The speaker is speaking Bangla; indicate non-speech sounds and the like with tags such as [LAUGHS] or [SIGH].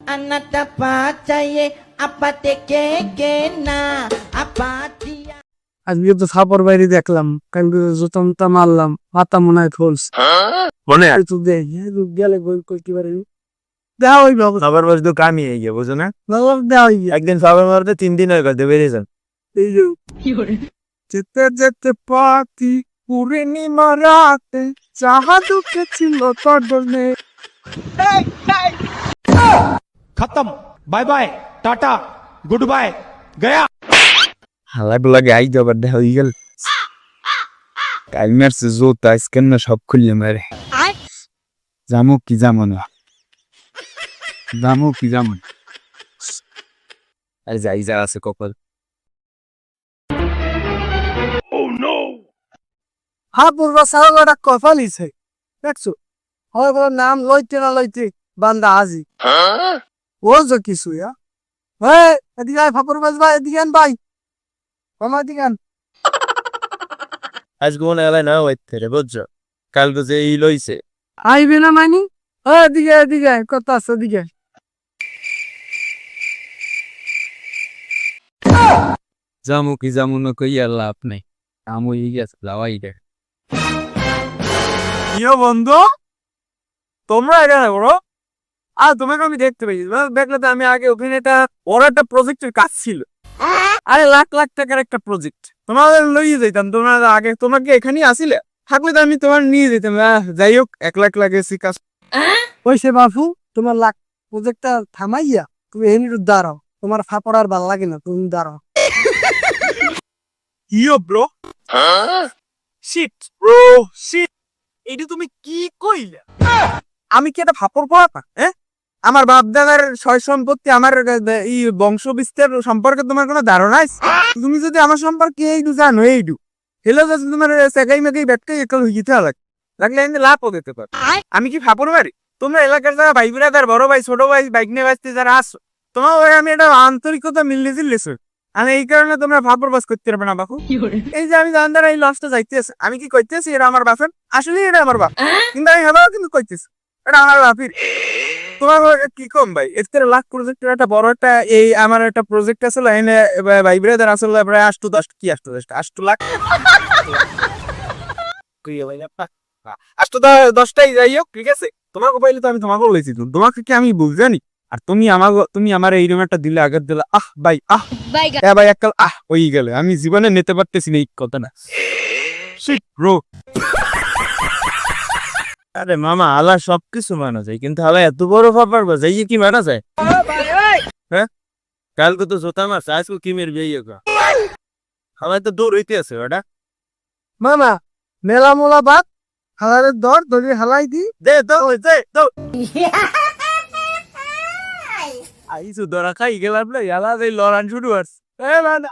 Anata pachaye apate ke na apatia আজকে তো বাইরে দেখলাম কালকে জুতামটা মারলাম মাথা মনে হয় হ্যাঁ? মনে হয়? তুই দেখ গেলে কই কি বারে? দেওয়া বাবু বাস তো কামই হয়ে গিয়ে বুঝো না? বাবা দেওয়া হয়ে একদিন সাবার মারতে তিন দিন হয়ে গেছে বেরিয়ে যান। যেতে যেতে পাতি পূর্ণিমা রাতে চাহা দুঃখে ছিল তডনে খতম। Bye bye tata good bye Gaya. হালাই বলা গাই জবার দেখা হয়ে গেল। কালমের সে জোত আইসকেন না সব খুললে মারে। জামো কি জামো জামু কি জামো আরে যাই যা আছে কপাল। হাপুর বাসাওয়াটা কপালই ছে দেখছ? হয় নাম লইতে না লইতে বান্দা আজি। হ্যাঁ? ও যে কিছু হ্যাঁ এদিকে আয় ফাপর বাজ ভাই এদিকে আন ভাই মামা এদিকে আন মনে হয় না হইতে রে বুঝছ কালকে যে ই লইছে আইবে না মানি ও এদিকে এদিকে কত আছে এদিকে জামু কি জামু না কই নাই কাম হয়ে গেছে যাওয়াই রে ইয়ে বন্ধু তোমরা এখানে বড় আর তোমাকে আমি দেখতে পেয়েছি দেখলে তো আমি আগে অভিনেতা ওর একটা প্রজেক্টের কাজ ছিল। আরে লাখ লাখ টাকার একটা প্রজেক্ট তোমাদের লইয়ে যেতাম তোমরা আগে তোমাকে এখানেই আসিলে। থাকলে তো আমি তোমার নিয়ে যেতাম। যাই হোক এক লাখ লাগেছি কাজ। ওইসে বাপু তোমার লাখ প্রজেক্টটা থামাইয়া তুমি এমনি দাঁড়াও। তোমার ফাপড় আর ভালো লাগে না তুমি দাঁড়াও। Yo bro. Shit bro shit এটা তুমি কি কইলা? আমি কি এটা ফাপড় পড়াতা? হ্যাঁ? আমার বাপ দাদার সয় সম্পত্তি আমার এই বংশ বিস্তার সম্পর্কে তোমার কোনো ধারণা আছে? তুমি যদি আমার সম্পর্কে এইটু জানো এইটু। হেলে যদি তোমার সেকাই মেকাই ব্যাটকাই একাল হইতে লাগ। লাগলে এনে লাভও দিতে পারো। আমি কি ফাপড় মারি তোমরা এলাকার যারা ভাই বিরাদার বড় ভাই ছোট ভাই বাইক নিয়ে বাঁচতে যারা আসো তোমার ওই আমি এটা আন্তরিকতা মিললে জিল্লেছো আমি এই কারণে তোমরা ফাপড় বাস করতে পারবে না বাপু। এই যে আমি জানতার এই লসটা যাইতেছে আমি কি কইতেছি এটা আমার বাপের? আসলে এটা আমার বাপ। কিন্তু আমি হেবাও কিন্তু কইতেছি এটা আমার বাপের। তোমার কি কম ভাই? এর লাখ প্রজেক্টের একটা বড় একটা এই আমার একটা প্রজেক্ট আছে এনে ভাই ব্রাদার আসলে প্রায় আষ্ট দশ কি আষ্ট দশ আষ্ট লাখ। আষ্ট দশটাই যাই হোক ঠিক আছে? তোমাকে পাইলে তো আমি তোমাকে বলেছি তোমাকে কি আমি বুঝজানি আর তুমি আমাকে তুমি আমার এই এইরকম একটা দিলে আগের দিলে আহ ভাই আহ। হ্যাঁ ভাই এককাল আহ ওই গেলে। আমি জীবনে নিতে পারতেছি না এই কথা না শিট ব্রো আরে মামা আলা সবকিছু মানা যায় কিন্তু আলা এত বড় ফাপার বাজাই কি মানা যায়? হ্যাঁ? কালকে তো জোতা মারছে আজকে কি মেরে গা? আমার তো দূর হইতে আছে ওটা মামা মেলা মোলা বাদ হালারের দর দড়ি হালাই দি। দে তো দে তো [LAUGHS] আইসু দরা খাই গেলাম না ইয়ালা দেই লড়ান শুরু আস এ না